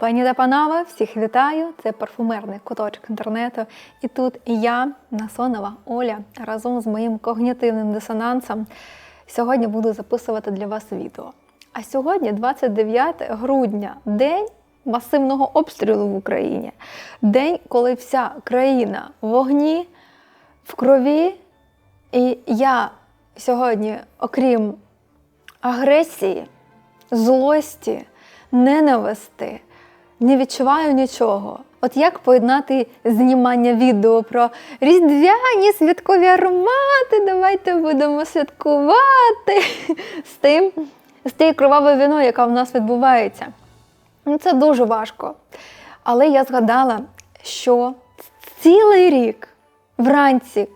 Пані та панове, всіх вітаю! Це парфумерний куточок інтернету. І тут я, Насонова Оля, разом з моїм когнітивним дисонансом сьогодні буду записувати для вас відео. А сьогодні 29 грудня, день масивного обстрілу в Україні. День, коли вся країна в вогні, в крові. І я сьогодні, окрім агресії, злості, ненависти, не відчуваю нічого. От як поєднати знімання відео про різдвяні святкові аромати, давайте будемо святкувати з тим, з тією кровавою війною, яка в нас відбувається. Ну, Це дуже важко. Але я згадала, що цілий рік вранці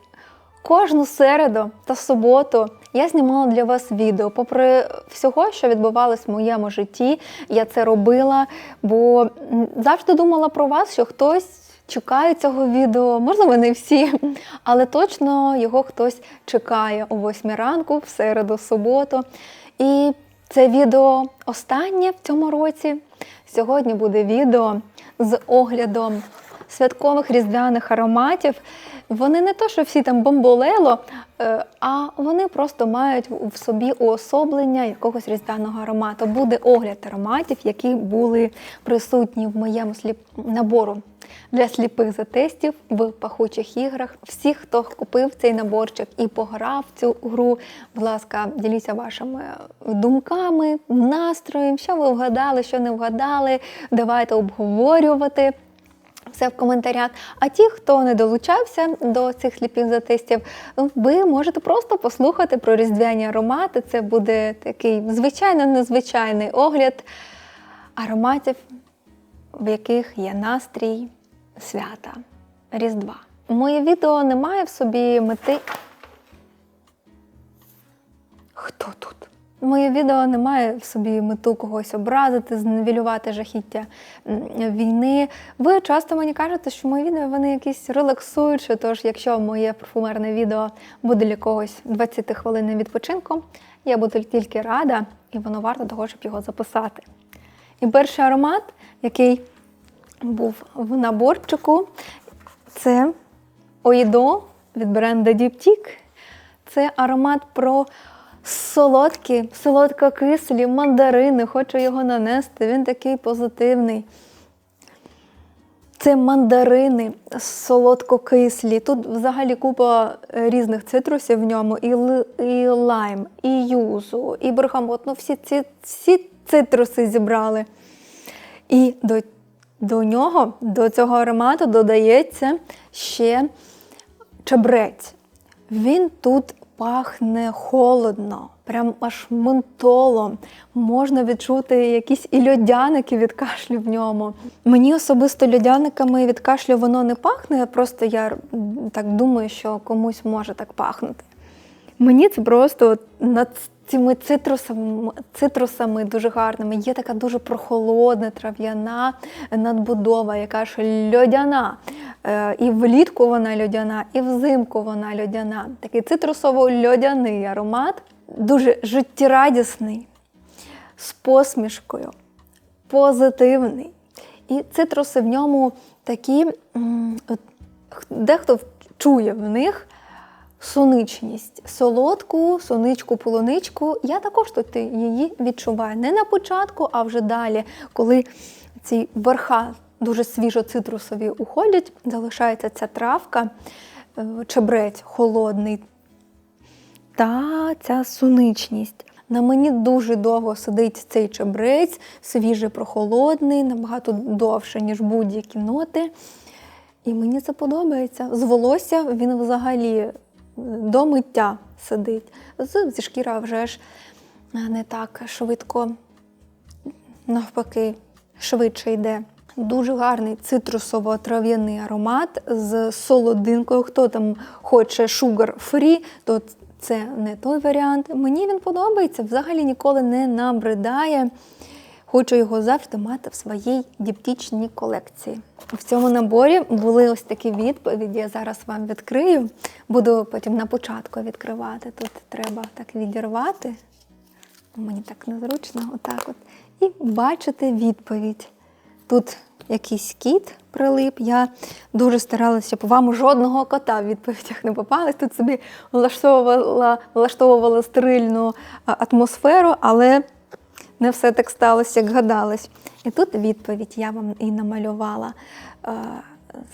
Кожну середу та суботу я знімала для вас відео. Попри всього, що відбувалось в моєму житті, я це робила, бо завжди думала про вас, що хтось чекає цього відео. Можливо, не всі, але точно його хтось чекає о 8 ранку, в середу, суботу. І це відео останнє в цьому році. Сьогодні буде відео з оглядом святкових різдвяних ароматів. Вони не то, що всі там бомболело, е, а вони просто мають в собі уособлення якогось різдвяного аромату. Буде огляд ароматів, які були присутні в моєму сліп... набору для сліпих затестів в пахучих іграх. Всі, хто купив цей наборчик і пограв цю гру, будь ласка, діліться вашими думками, настроєм, що ви вгадали, що не вгадали. Давайте обговорювати все в коментарях. А ті, хто не долучався до цих сліпих затестів, ви можете просто послухати про різдвяні аромати. Це буде такий звичайно незвичайний огляд ароматів, в яких є настрій свята Різдва. Моє відео не має в собі мети. Хто тут? Моє відео не має в собі мету когось образити, зневілювати жахіття війни. Ви часто мені кажете, що мої відео вони якісь релаксуючі. Тож, якщо моє парфумерне відео буде для когось 20 хвилин відпочинку, я буду тільки рада, і воно варто того, щоб його записати. І перший аромат, який був в наборчику, це Оїдо від бренду Diptyque. Це аромат про солодкі, солодкокислі мандарини. Хочу його нанести. Він такий позитивний. Це мандарини солодкокислі. Тут взагалі купа е, різних цитрусів в ньому, і, і лайм, і юзу, і бергамот. Ну, всі ці всі цитруси зібрали. І до, до нього, до цього аромату додається ще чебрець. Він тут пахне холодно, прям аж ментолом. Можна відчути якісь і льодяники від кашлю в ньому. Мені особисто льодяниками від кашлю воно не пахне, просто я так думаю, що комусь може так пахнути. Мені це просто цими цитрусами, цитрусами дуже гарними. Є така дуже прохолодна трав'яна надбудова, яка ж льодяна. Е, І влітку вона льодяна, і взимку вона льодяна. Такий цитрусово-льодяний аромат, дуже життєрадісний, з посмішкою, позитивний. І цитруси в ньому такі, дехто чує в них суничність, солодку, суничку, полуничку. Я також тут її відчуваю. Не на початку, а вже далі, коли ці верха дуже свіжо цитрусові уходять, залишається ця травка, е, чебрець холодний та ця суничність. На мені дуже довго сидить цей чебрець, свіжий, прохолодний, набагато довше, ніж будь-які ноти. І мені це подобається. З волосся він взагалі до миття сидить. Зі шкіра вже ж е, не так швидко, навпаки, швидше йде. Дуже гарний цитрусово-трав'яний аромат з солодинкою. Хто там хоче sugar free, то це не той варіант. Мені він подобається, взагалі ніколи не набридає. Хочу його завжди мати в своїй діптічній колекції. В цьому наборі були ось такі відповіді. Я зараз вам відкрию. Буду потім на початку відкривати. Тут треба так відірвати. Мені так незручно, отак от. І бачите відповідь. Тут якийсь кіт прилип. Я дуже старалася, щоб вам жодного кота в відповідях не попалось. Тут собі влаштовувала, влаштовувала стерильну атмосферу, але не все так сталося, як гадалось. І тут відповідь я вам і намалювала е,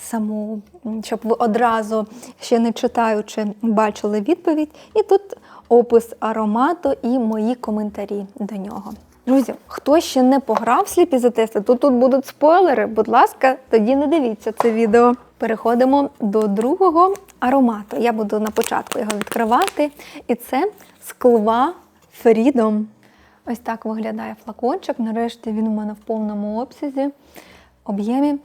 саму, щоб ви одразу, ще не читаючи, бачили відповідь. І тут опис аромату і мої коментарі до нього. Друзі, хто ще не пограв сліпі за тести, то тут будуть спойлери. Будь ласка, тоді не дивіться це відео. Переходимо до другого аромату. Я буду на початку його відкривати. І це склва Freedom. Ось так виглядає флакончик. Нарешті він у мене в повному обсязі, об'ємі.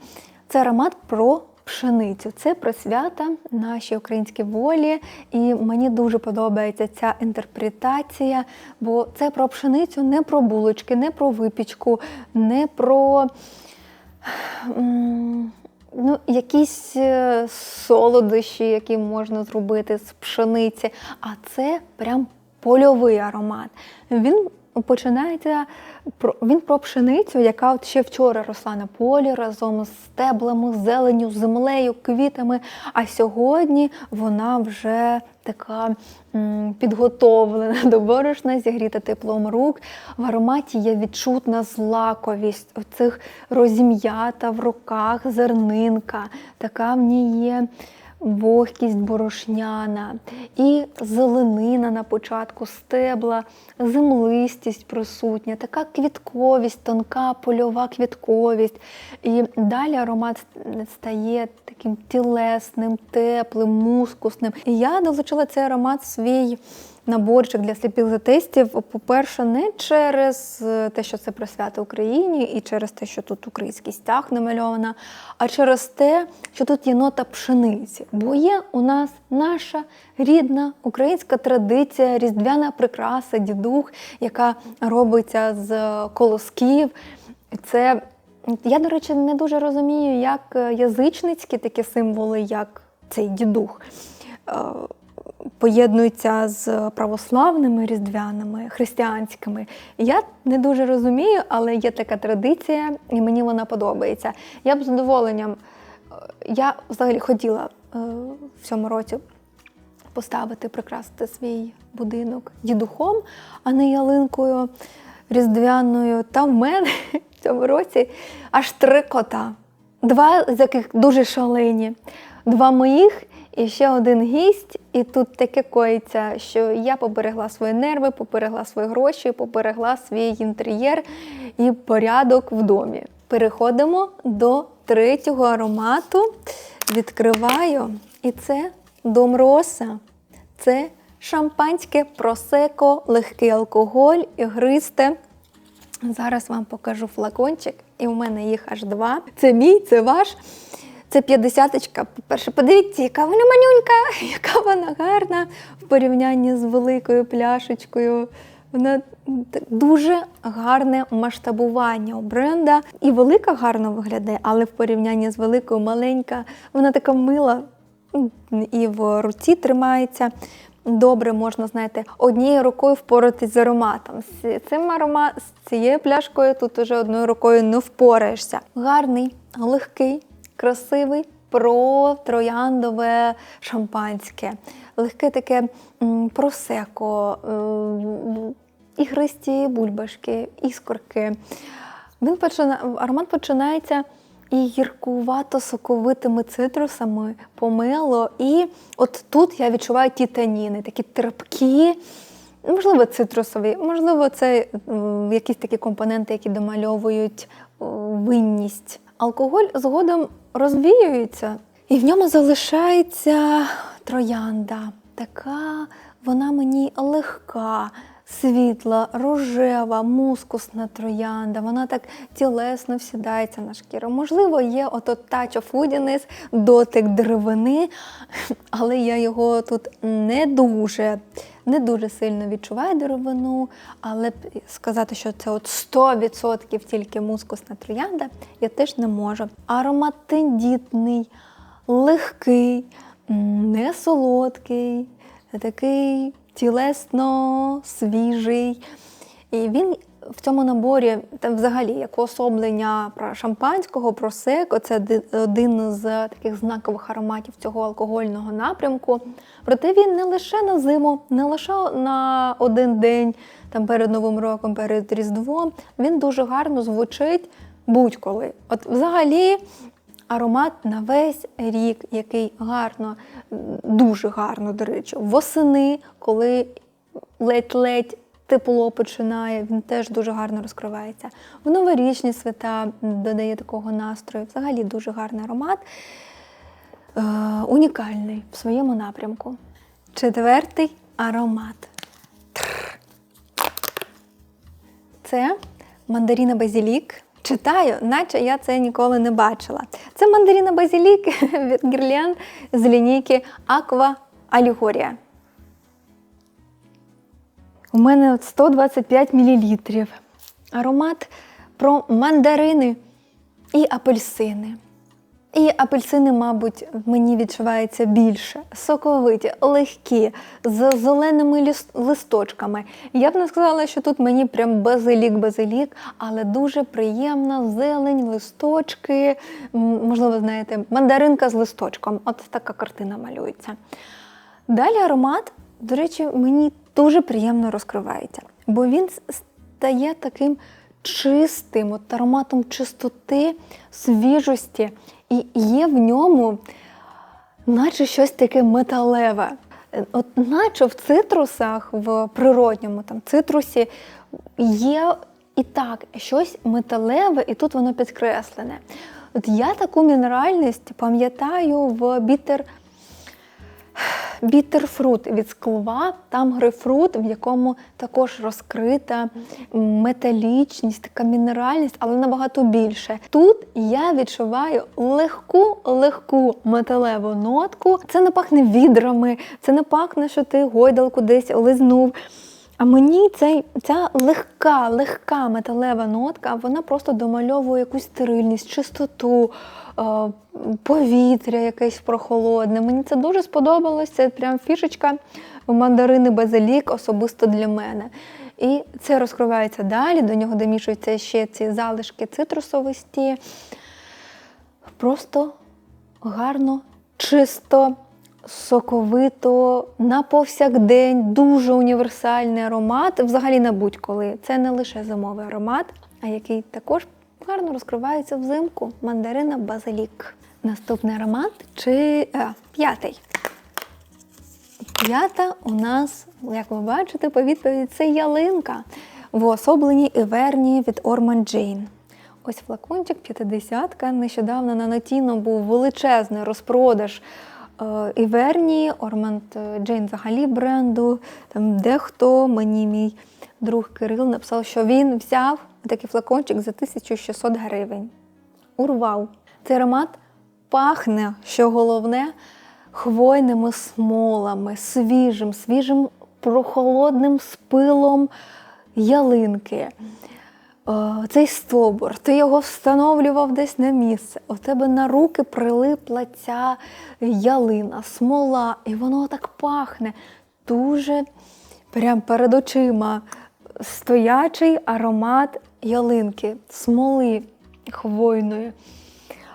Це аромат про пшеницю. Це про свята нашій українській волі. І мені дуже подобається ця інтерпретація, бо це про пшеницю, не про булочки, не про випічку, не про. Ну, якісь е, солодощі, які можна зробити з пшениці, а це прям польовий аромат. Він починається про він про пшеницю, яка от ще вчора росла на полі разом з стеблами, зеленю, землею, квітами. А сьогодні вона вже така м, підготовлена до борошна, зігріта теплом рук. В ароматі є відчутна злаковість, оцих розім'ята в руках, зернинка, така в ній є вогкість борошняна, і зеленина на початку стебла, землистість присутня, така квітковість, тонка польова квітковість. І далі аромат стає таким тілесним, теплим, мускусним. І я долучила цей аромат в свій наборчик для сліпих затестів. По-перше, не через е, те, що це про свято Україні, і через те, що тут український стяг намальована, а через те, що тут є нота пшениці. Бо є у нас наша рідна українська традиція, різдвяна прикраса, дідух, яка робиться з колосків. Це я, до речі, не дуже розумію, як е, язичницькі такі символи, як цей дідух. Поєднуються з православними різдвяними, християнськими. Я не дуже розумію, але є така традиція, і мені вона подобається. Я б з задоволенням, е, я взагалі хотіла е, в цьому році поставити, прикрасити свій будинок дідухом, а не ялинкою різдвяною. Та в мене в цьому році аж три кота, два з яких дуже шалені, два моїх. І ще один гість, і тут таке коїться, що я поберегла свої нерви, поберегла свої гроші, поберегла свій інтер'єр і порядок в домі. Переходимо до третього аромату. Відкриваю, і це Дом Роса. Це шампанське просеко, легкий алкоголь, ігристе. Зараз вам покажу флакончик, і у мене їх аж два. Це мій, це ваш. Це 50-ка. По-перше, подивіться, яка вона манюнька, яка вона гарна в порівнянні з великою пляшечкою. Вона дуже гарне масштабування у бренда. І велика гарно виглядає, але в порівнянні з великою маленька, вона така мила і в руці тримається. Добре можна, знаєте, однією рукою впоратись з ароматом. З цим аромат, з цією пляшкою тут уже одною рукою не впораєшся. Гарний, легкий, красивий про трояндове шампанське, легке таке просеко, ігристі бульбашки, іскорки. Він почина... Аромат починається і гіркувато-соковитими цитрусами, помело. І от тут я відчуваю ті таніни, такі терпкі, можливо, цитрусові, можливо, це якісь такі компоненти, які домальовують о, винність. Алкоголь згодом розвіюється, і в ньому залишається троянда. Така вона мені легка, світла, рожева, мускусна троянда. Вона так тілесно всідається на шкіру. Можливо, є ото of woodiness, дотик деревини, але я його тут не дуже, не дуже сильно відчуває деревину, але сказати, що це от 100% тільки мускусна троянда, я теж не можу. Аромат легкий, не солодкий, такий тілесно свіжий. І він в цьому наборі там взагалі як уособлення шампанського, про секо, це один з таких знакових ароматів цього алкогольного напрямку. Проте він не лише на зиму, не лише на один день, там перед Новим роком, перед Різдвом. Він дуже гарно звучить будь-коли. От взагалі. Аромат на весь рік, який гарно, дуже гарно, до речі, восени, коли ледь-ледь тепло починає, він теж дуже гарно розкривається. В новорічні свята додає такого настрою. Взагалі дуже гарний аромат, е, унікальний в своєму напрямку. Четвертий аромат. Це мандаріна базілік. Читаю, наче я це ніколи не бачила. Це мандаріна базілік від Гірлен з лінійки Аква Алігорія. У мене от 125 мл. Аромат про мандарини і апельсини. І апельсини, мабуть, мені відчуваються більше, соковиті, легкі, з зеленими листочками. Я б не сказала, що тут мені прям базилік-базилік, але дуже приємна зелень, листочки. Можливо, знаєте, мандаринка з листочком. От така картина малюється. Далі аромат, до речі, мені дуже приємно розкривається, бо він стає таким чистим, от ароматом чистоти, свіжості, і є в ньому, наче щось таке металеве. От наче в цитрусах, в природньому там цитрусі є і так щось металеве, і тут воно підкреслене. От я таку мінеральність пам'ятаю в бітер Бітерфрут від склова, там грейпфрут, в якому також розкрита металічність, така мінеральність, але набагато більше. Тут я відчуваю легку, легку металеву нотку. Це не пахне відрами, це не пахне, що ти гойдалку десь лизнув. А мені цей, ця легка, легка металева нотка, вона просто домальовує якусь стерильність, чистоту, е, повітря якесь прохолодне. Мені це дуже сподобалось. Це прям фішечка мандарини базилік особисто для мене. І це розкривається далі, до нього домішуються ще ці залишки цитрусовості. Просто гарно, чисто, соковито, на повсякдень, дуже універсальний аромат, взагалі на будь-коли. Це не лише зимовий аромат, а який також гарно розкривається взимку. Мандарина базилік. Наступний аромат чи е, п'ятий. П'ята у нас, як ви бачите, по відповіді це ялинка в уособленій іверні від Orman Jane. Ось флакончик 50 Нещодавно на Нотіно був величезний розпродаж іверні, Ormond Jane взагалі бренду. Там дехто мені мій друг Кирил написав, що він взяв такий флакончик за 1600 гривень. Урвав. Цей аромат пахне, що головне, хвойними смолами, свіжим, свіжим прохолодним спилом ялинки. Цей стовбур, ти його встановлював десь на місце. У тебе на руки прилипла ця ялина, смола, і воно так пахне. Дуже прям перед очима стоячий аромат ялинки, смоли хвойної.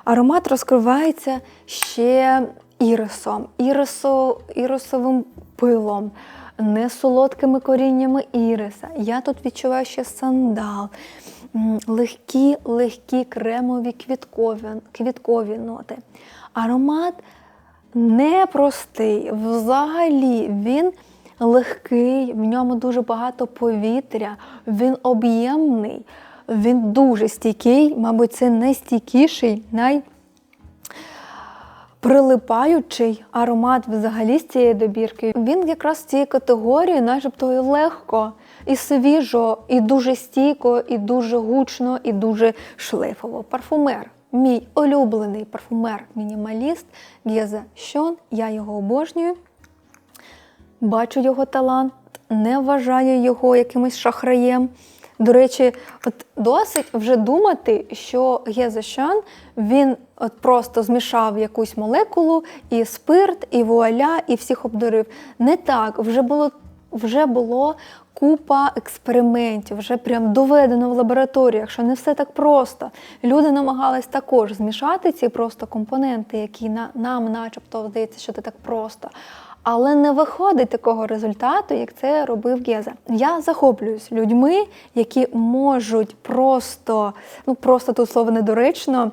Аромат розкривається ще ірисом, ірисо, ірисовим пилом, не солодкими коріннями іриса. Я тут відчуваю ще сандал, легкі, легкі кремові квіткові, квіткові ноти. Аромат непростий. Взагалі він легкий, в ньому дуже багато повітря, він об'ємний, він дуже стійкий, мабуть, це найстійкіший, най прилипаючий аромат взагалі з цієї добірки. Він якраз з цієї категорії, начебто і легко, і свіжо, і дуже стійко, і дуже гучно, і дуже шлейфово. Парфумер. Мій улюблений парфумер-мінімаліст Гєзе Щон. Я його обожнюю. Бачу його талант, не вважаю його якимось шахраєм. До речі, от досить вже думати, що Гезешан він от просто змішав якусь молекулу, і спирт, і вуаля, і всіх обдурив. Не так, вже було вже було купа експериментів, вже прям доведено в лабораторіях, що не все так просто. Люди намагались також змішати ці просто компоненти, які на, нам, начебто, здається, що це так просто. Але не виходить такого результату, як це робив Геза. Я захоплююсь людьми, які можуть просто, ну просто тут слово недоречно,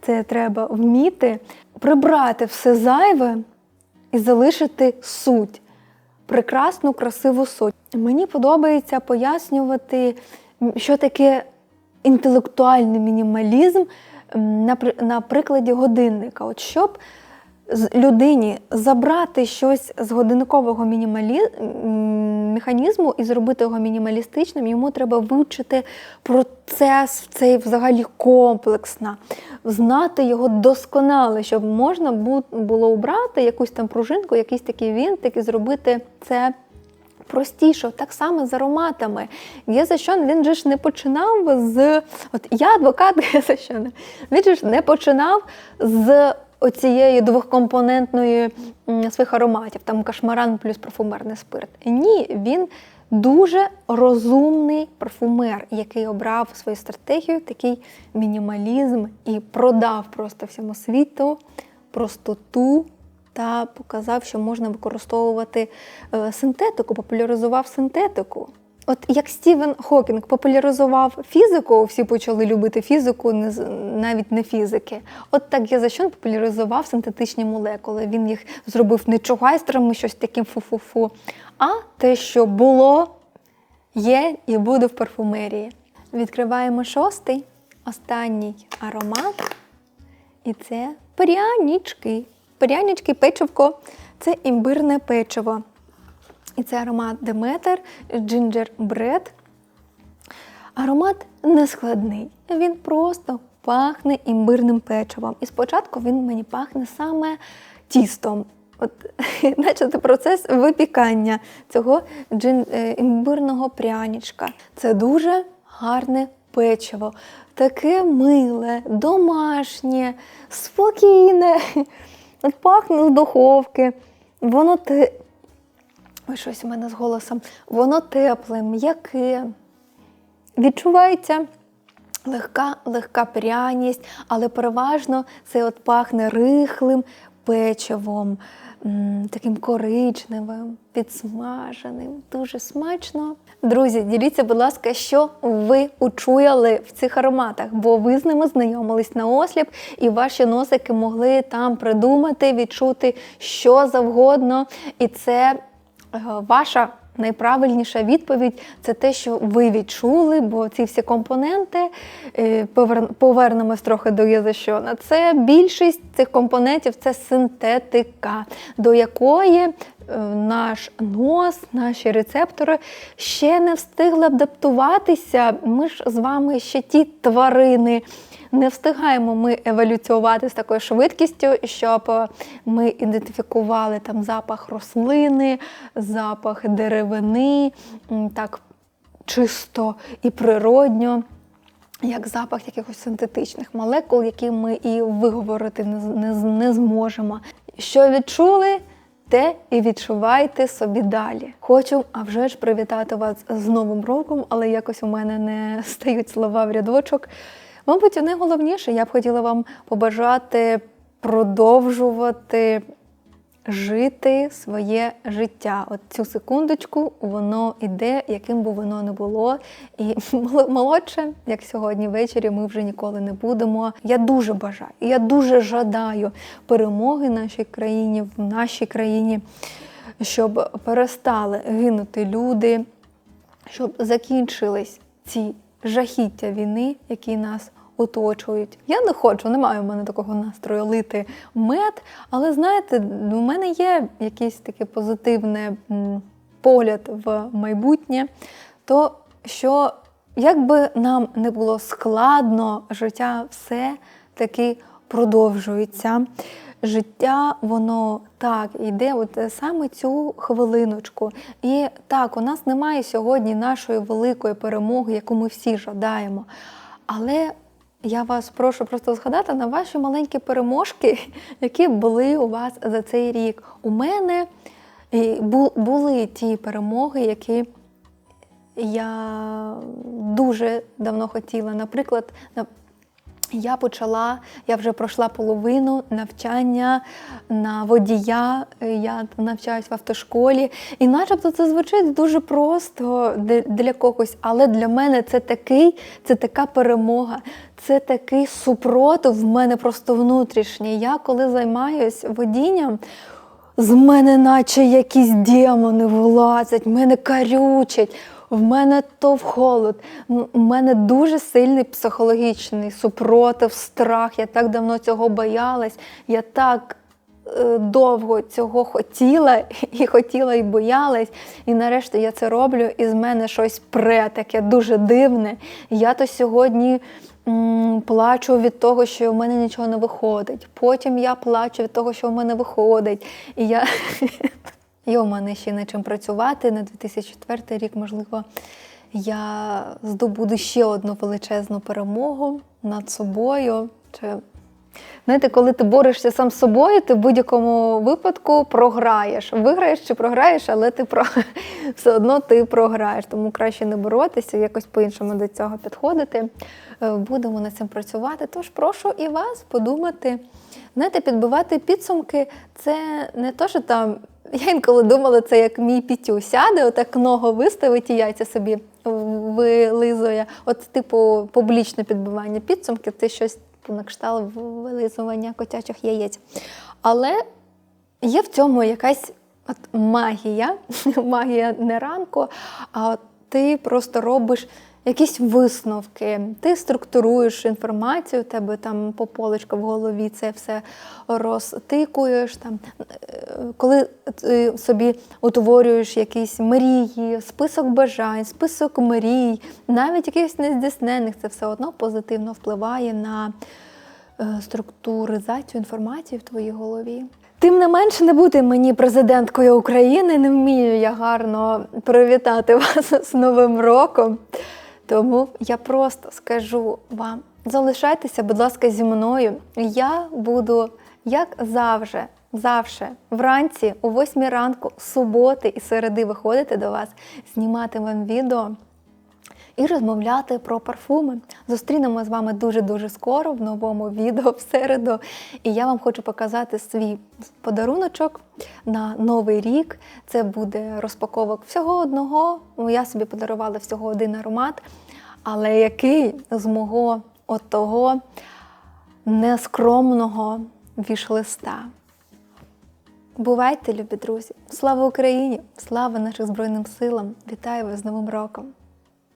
це треба вміти, прибрати все зайве і залишити суть, прекрасну, красиву суть. Мені подобається пояснювати, що таке інтелектуальний мінімалізм на, на прикладі годинника. От щоб людині забрати щось з годинникового мінімалі... механізму і зробити його мінімалістичним, йому треба вивчити процес цей взагалі комплексно, знати його досконало, щоб можна було обрати якусь там пружинку, якийсь такий вінтик і зробити це. Простіше, так само з ароматами. Геза-щон, він же ж не починав з. От я адвокат Геза-щона, Він же ж не починав з оцієї двохкомпонентної своїх ароматів, там кашмаран плюс парфумерний спирт. Ні, він дуже розумний парфумер, який обрав свою стратегію, такий мінімалізм і продав просто всьому світу простоту та показав, що можна використовувати е, синтетику, популяризував синтетику. От як Стівен Хокінг популяризував фізику, всі почали любити фізику, навіть не фізики. От так Язащон популяризував синтетичні молекули. Він їх зробив не чугайстерами, щось таким фу-фу-фу, а те, що було, є і буде в парфумерії. Відкриваємо шостий, останній аромат. І це прянички. Прянички, печивко це імбирне печиво. І це аромат Деметер Demeter Gingerbread. Аромат не складний. Він просто пахне імбирним печивом. І спочатку він мені пахне саме тістом. От, наче це процес випікання цього джин, е, імбирного пряничка. Це дуже гарне печиво. Таке миле, домашнє, спокійне. Пахне з духовки. Воно те. Ой, щось у мене з голосом. Воно тепле, м'яке. Відчувається легка, легка пряність, але переважно це от пахне рихлим печивом, таким коричневим, підсмаженим, дуже смачно. Друзі, діліться, будь ласка, що ви учуяли в цих ароматах, бо ви з ними знайомились на осліп, і ваші носики могли там придумати, відчути що завгодно. І це ваша найправильніша відповідь це те, що ви відчули, бо ці всі компоненти е, повернемось трохи до єзащона. Це більшість цих компонентів це синтетика, до якої е, наш нос, наші рецептори ще не встигли адаптуватися. Ми ж з вами ще ті тварини. Не встигаємо ми еволюціювати з такою швидкістю, щоб е, ми ідентифікували там запах рослини, запах деревини, так чисто і природньо, як запах якихось синтетичних молекул, які ми і виговорити не, не, не зможемо. Що відчули? Те і відчувайте собі далі. Хочу, а вже ж привітати вас з Новим роком, але якось у мене не стають слова в рядочок. Мабуть, найголовніше, я б хотіла вам побажати продовжувати жити своє життя. От цю секундочку воно іде, яким би воно не було. І молодше, як сьогодні ввечері, ми вже ніколи не будемо. Я дуже бажаю, я дуже жадаю перемоги нашій країні, в нашій країні, щоб перестали гинути люди, щоб закінчились ці жахіття війни, які нас оточують. Я не хочу, не маю в мене такого настрою лити мед, але знаєте, у мене є якийсь такий позитивний погляд в майбутнє, то що як би нам не було складно, життя все таки продовжується. Життя, воно так йде, от е, саме цю хвилиночку. І так, у нас немає сьогодні нашої великої перемоги, яку ми всі жадаємо. Але я вас прошу просто згадати на ваші маленькі переможки, які були у вас за цей рік. У мене були ті перемоги, які я дуже давно хотіла. Наприклад, на- я почала, я вже пройшла половину навчання на водія. Я навчаюсь в автошколі. І начебто це звучить дуже просто для, когось, але для мене це такий, це така перемога, це такий супротив в мене просто внутрішній. Я коли займаюсь водінням. З мене наче якісь демони вилазять, мене карючать, в мене то в холод. У мене дуже сильний психологічний супротив, страх. Я так давно цього боялась. Я так е, довго цього хотіла, і хотіла, і боялась. І нарешті я це роблю, і з мене щось пре таке дуже дивне. Я то сьогодні. Плачу від того, що в мене нічого не виходить. Потім я плачу від того, що в мене виходить. І я Є у мене ще над чим працювати на 2004 рік, можливо, я здобуду ще одну величезну перемогу над собою. Чи... Знаєте, коли ти борешся сам з собою, ти в будь-якому випадку програєш. Виграєш чи програєш, але ти про... все одно ти програєш. Тому краще не боротися, якось по-іншому до цього підходити. Е, Будемо над цим працювати. Тож прошу і вас подумати. Знаєте, підбивати підсумки це не то, що там. Я інколи думала, це як мій пітю сяде, отак ногу виставить і яйця собі вилизує. От, типу, публічне підбивання підсумків, це щось на кшталт вилизування котячих яєць. Але є в цьому якась от магія, магія не ранку, а от ти просто робиш якісь висновки, ти структуруєш інформацію, у тебе там по полочкам в голові це все розтикуєш. Там, е, коли ти собі утворюєш якісь мрії, список бажань, список мрій, навіть якихось нездійснених, це все одно позитивно впливає на е, структуризацію інформації в твоїй голові. Тим не менше, не бути мені президенткою України, не вмію я гарно привітати вас з Новим роком. Тому я просто скажу вам: залишайтеся, будь ласка, зі мною. Я буду, як завжди, завжди, вранці, о 8 ранку, суботи і середи виходити до вас, знімати вам відео і розмовляти про парфуми. Зустрінемо з вами дуже-дуже скоро в новому відео в середу. І я вам хочу показати свій подаруночок на новий рік. Це буде розпаковок всього одного. Я собі подарувала всього один аромат, але який з мого отого того нескромного вішлиста. Бувайте, любі друзі! Слава Україні! Слава нашим Збройним силам! Вітаю вас з Новим роком!